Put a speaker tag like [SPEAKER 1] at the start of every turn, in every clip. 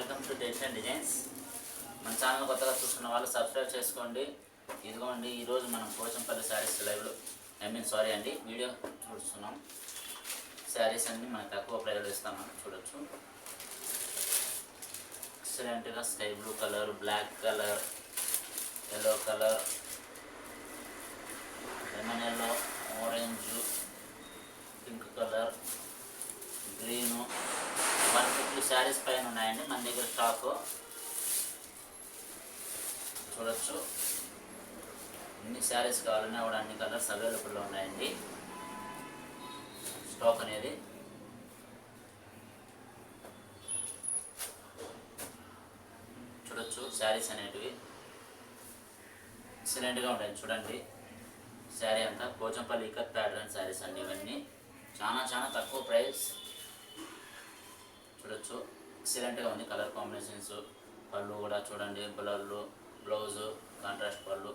[SPEAKER 1] Welcome to dates designs. మన channel కొత్తగా చూస్తున్న వాళ్ళు సబ్స్క్రైబ్ చేసుకోండి. ఇదిగోండి ఈరోజు మనం పోచంపల్లి శారీస్ లైవ్లో. ఐ మీన్ సారీ అండి వీడియో చూస్తున్నాం. శారీస్ అన్ని మనకు తక్కువ ప్రైజ్లో ఇస్తామని చూడొచ్చు. ఎక్సలెంట్గా sky blue colour black colour yellow colour lemon yellow orange pink colour green. Sarees పైన ఉన్నాయండి మన దగ్గర స్టాక్ చూడొచ్చు. ఎన్ని శారీస్ కావాలన్నా కూడా అన్ని కలర్స్ అవైలబుల్లో ఉన్నాయండి. స్టాక్ అనేది. చూడొచ్చు శారీస్ అనేటివి. ఎక్సలెంట్గా ఉంటాయి చూడండి. శారీ అంతా. పోచంపల్లి ఇక ప్యాటర్న్ శారీస్ అండి ఇవన్నీ. చాలా చాలా తక్కువ ప్రైస్ చూడొచ్చు ఎక్సలెంట్గా ఉంది. కలర్ కాంబినేషన్స్ పళ్ళు కూడా చూడండి. బ్లర్లు బ్లౌజు కాంట్రాస్ట్ పళ్ళు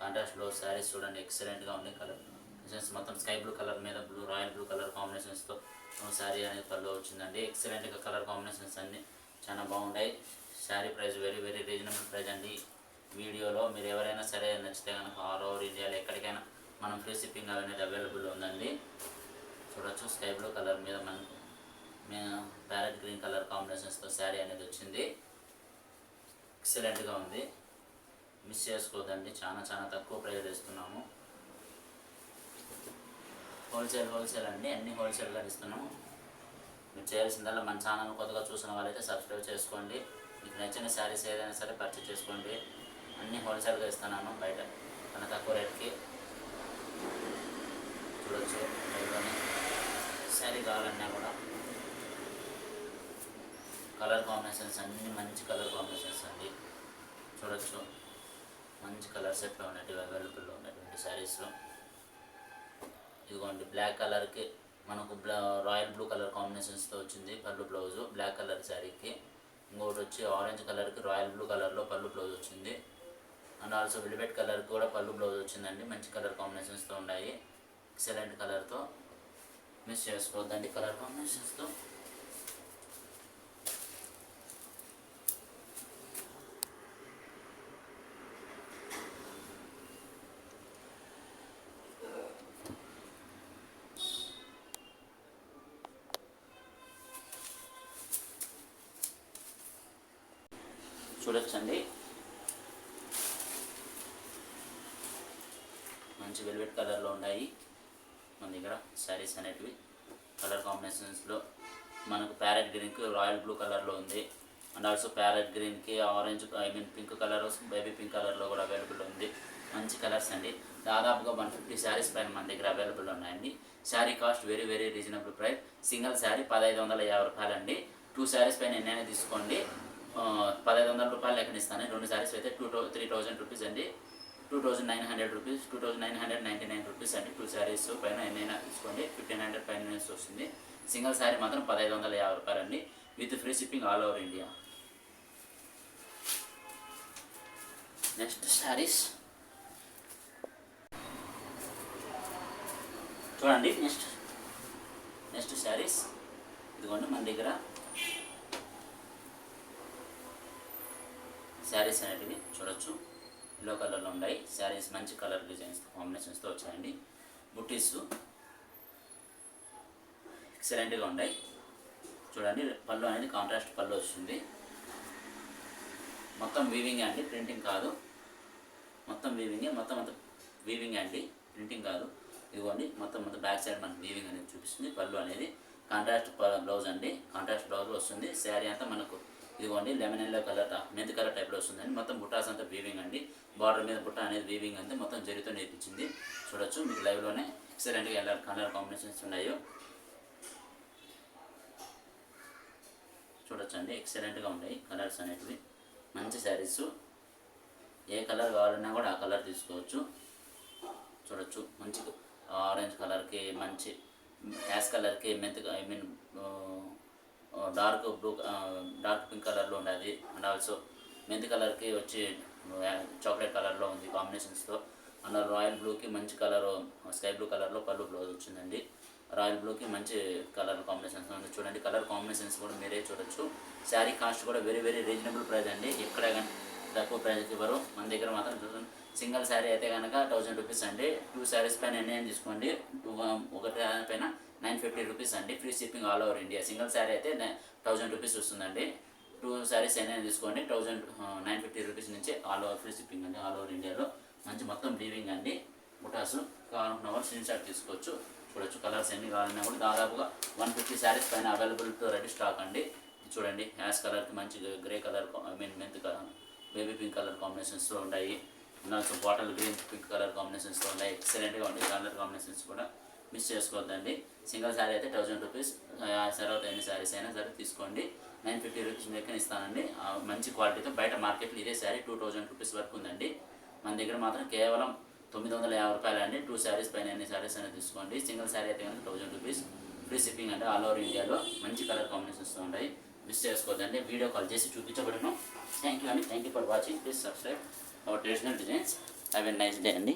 [SPEAKER 1] కాంట్రాస్ట్లో శారీస్ చూడండి. ఎక్సలెంట్గా ఉంది కలర్ డిజైన్స్ మొత్తం స్కై బ్లూ కలర్ మీద బ్లూ రాయల్ బ్లూ కలర్ కాంబినేషన్స్తో శారీ అనేది పళ్ళు వచ్చిందండి. ఎక్సలెంట్గా కలర్ కాంబినేషన్స్ అన్నీ చాలా బాగున్నాయి saree price very very reasonable price అండి. వీడియోలో మీరు ఎవరైనా సరే నచ్చితే కనుక ఆల్ ఓవర్ ఇండియాలో ఎక్కడికైనా మనం ఫ్రీ షిప్పింగ్ అనేది అవైలబుల్ ఉందండి. చూడొచ్చు. స్కై బ్లూ కలర్ మీద మనకు కాంబినేషన్స్తో శారీ అనేది వచ్చింది. ఎక్సలెంట్గా ఉంది. మిస్ చేసుకోదండి చాలా చాలా తక్కువ ప్రైజ్ ఇస్తున్నాము. హోల్సేల్ హోల్సేల్ అండి అన్ని హోల్సేల్గా ఇస్తున్నాము. మీరు చేయాల్సిందల్లా మన ఛానల్ కొత్తగా చూసిన వాళ్ళైతే సబ్స్క్రైబ్ చేసుకోండి. మీకు నచ్చిన శారీస్ ఏదైనా సరే పర్చేస్ చేసుకోండి. అన్ని హోల్సేల్గా ఇస్తున్నాను బయట. చాలా తక్కువ రేట్కి చూడొచ్చు లైవ్లోనే శారీ కావాలన్నా కూడా కలర్ కాంబినేషన్స్ అన్ని మంచి కలర్ కాంబినేషన్స్ అండి. చూడొచ్చు. మంచి కలర్ సెట్లో ఉన్నటువంటి అవైలబుల్లో ఉన్నటువంటి శారీస్లో. ఇదిగోండి బ్లాక్ కలర్కి మనకు బ్లా రాయల్ బ్లూ కలర్ కాంబినేషన్స్తో వచ్చింది పళ్ళు బ్లౌజు బ్లాక్ కలర్ శారీకి. ఇంకొకటి వచ్చి ఆరెంజ్ కలర్కి రాయల్ బ్లూ కలర్లో పళ్ళు బ్లౌజ్ వచ్చింది. అండ్ ఆల్సో విల్వెట్ కలర్ కూడా పళ్ళు బ్లౌజ్ వచ్చిందండి. మంచి కలర్ కాంబినేషన్స్తో ఉన్నాయి. ఎక్సలెంట్ కలర్తో మిస్ చేసుకోవద్దండి కలర్ కాంబినేషన్స్తో. చూడొచ్చండి. మంచి వెల్వెట్ కలర్లో ఉన్నాయి. మన దగ్గర శారీస్ అనేటివి. కలర్ కాంబినేషన్స్లో మనకు ప్యారెట్ గ్రీన్కి రాయల్ బ్లూ కలర్లో ఉంది. అండ్ ఆల్సో ప్యారెట్ గ్రీన్కి orange I mean pink colour baby pink కలర్లో కూడా అవైలబుల్ ఉంది. మంచి కలర్స్ అండి. దాదాపుగా వన్ ఫిఫ్టీ శారీస్ పైన మన దగ్గర అవైలబుల్ ఉన్నాయండి. Saree cost very very reasonable price. Single saree పదహైదు వందల యాభై రూపాయలండి. టూ శారీస్ పైన ఎన్నైనా తీసుకోండి. పదహైదు వందల రూపాయలు లెక్కన ఇస్తాను. రెండు శారీస్ అయితే two two three thousand rupees అండి. Two thousand nine hundred rupees two thousand nine hundred ninety nine rupees అండి. టూ శారీస్ పైన ఎన్నైనా తీసుకోండి. ఫిఫ్టీన్ హండ్రెడ్ పైన వస్తుంది. సింగిల్ శారీ మాత్రం పదహైదు వందల యాభై రూపాయలు అండి. With free shipping all over India next sarees చూడండి నెక్స్ట్ నెక్స్ట్ శారీస్ ఇదిగోండి మన దగ్గర. శారీస్ అనేటివి చూడొచ్చు. ఎల్లో కలర్లో ఉన్నాయి. శారీస్ మంచి కలర్ డిజైన్స్ కాంబినేషన్స్తో వచ్చాయండి. బుట్టీస్ ఎక్సలెంట్గా ఉన్నాయి. చూడండి పళ్ళు అనేది కాంట్రాస్ట్ పళ్ళు వస్తుంది. మొత్తం వీవింగ్ అండి ప్రింటింగ్ కాదు. మొత్తం వీవింగే మొత్తం అంత వీవింగ్ అండి ప్రింటింగ్ కాదు. ఇదిగోండి మొత్తం మొత్తం బ్యాక్ సైడ్ మనకి వీవింగ్ అనేది చూపిస్తుంది. పళ్ళు అనేది కాంట్రాస్ట్ బ్లౌజ్ అండి. కాంట్రాస్ట్ బ్లౌజ్ వస్తుంది. శారీ అంతా మనకు ఇదిగోండి లెమన్ ఎల్లో కలర్ మెంతి కలర్ టైప్లో వస్తుందండి. మొత్తం బుట్టాస్ అంతా వీవింగ్ అండి. బార్డర్ మీద బుట్ట అనేది వీవింగ్ అంతా మొత్తం జరితో నేర్పించింది. చూడొచ్చు మీకు లైవ్లోనే ఎక్సలెంట్గా ఎలా కలర్ కాంబినేషన్స్ ఉన్నాయో. చూడొచ్చండి ఎక్సలెంట్గా ఉన్నాయి కలర్స్ అనేటివి. మంచి శారీస్ ఏ కలర్ కావాలన్నా కూడా ఆ కలర్ తీసుకోవచ్చు. చూడొచ్చు మంచి ఆరెంజ్ కలర్కి మంచి యాష్ కలర్కి mint I mean dark blue dark pink కలర్లో ఉన్నది అండ్ ఆల్సో మెంతి కలర్కి వచ్చి చాక్లెట్ కలర్లో ఉంది కాంబినేషన్స్తో అండ్ రాయల్ బ్లూకి మంచి కలర్ స్కై బ్లూ కలర్లో పళ్ళు బ్లౌజ్ వచ్చిందండి. రాయల్ బ్లూకి మంచి కలర్ కాంబినేషన్స్ ఉంది. చూడండి కలర్ కాంబినేషన్స్ కూడా మీరే చూడొచ్చు. శారీ కాస్ట్ కూడా వెరీ వెరీ రీజనబుల్ ప్రైస్ అండి. ఎక్కడ కానీ తక్కువ ప్రైస్కి ఇవ్వరు. మన దగ్గర మాత్రం సింగిల్ శారీ అయితే కనుక థౌజండ్ రూపీస్ అండి. టూ శారీస్ పైన ఎన్ని తీసుకోండి. టూ ఒకటి నైన్ ఫిఫ్టీ రూపీస్ అండి. Free shipping all over India single saree అయితే థౌజండ్ రూపీస్ వస్తుందండి. టూ శారీస్ అయినా తీసుకోండి. థౌజండ్ నైన్ ఫిఫ్టీ రూపీస్ నుంచి ఆల్ ఓవర్ ఫ్రీ షిప్పింగ్ అండి. ఆల్ ఓవర్ ఇండియాలో మంచి మొత్తం బ్లీవింగ్ అండి. బుటాస్ కావాలనుకున్న వాళ్ళు స్క్రీన్ షాట్ తీసుకోవచ్చు. చూడొచ్చు కలర్స్ ఎన్ని కావాలన్నా కూడా దాదాపుగా వన్ ఫిఫ్టీ శారీస్ పైన అవైలబుల్ టు రెడీ స్టాక్ అండి. చూడండి యాష్ కలర్కి మంచి grey colour I mean mint colour baby pink colour కాంబినేషన్స్లో ఉంటాయి. Also bottle green pink colour కాంబినేషన్స్లో ఉన్నాయి ఎక్సలెంట్గా ఉంటాయి కలర్ కాంబినేషన్స్ కూడా. మిస్ చేసుకోవద్దండి. సింగిల్ శారీ అయితే థౌజండ్ రూపీస్ తర్వాత ఎన్ని శారీస్ అయినా సరే తీసుకోండి. నైన్ ఫిఫ్టీ రూపీస్ దగ్గర ఇస్తానండి. మంచి క్వాలిటీతో బయట మార్కెట్లో ఇదే శారీ టూ థౌజండ్ రూపీస్ వరకు ఉందండి. మన దగ్గర మాత్రం కేవలం తొమ్మిది వందల యాభై రూపాయలు అండి. టూ శారీస్ పైన ఎన్ని శారీస్ అయినా తీసుకోండి. సింగిల్ శారీ అయితే కనుక థౌజండ్ రూపీస్ ఫ్రీ షిప్పింగ్ అంటే ఆల్ ఓవర్ ఇండియాలో మంచి కలర్ కాంబినేషన్స్ ఉంటాయి. మిస్ చేసుకోవద్దండి. వీడియో కాల్ చేసి చూపించబడను. థ్యాంక్ యూ అండి. Thank you for watching please subscribe our traditional designs have a nice day అండి.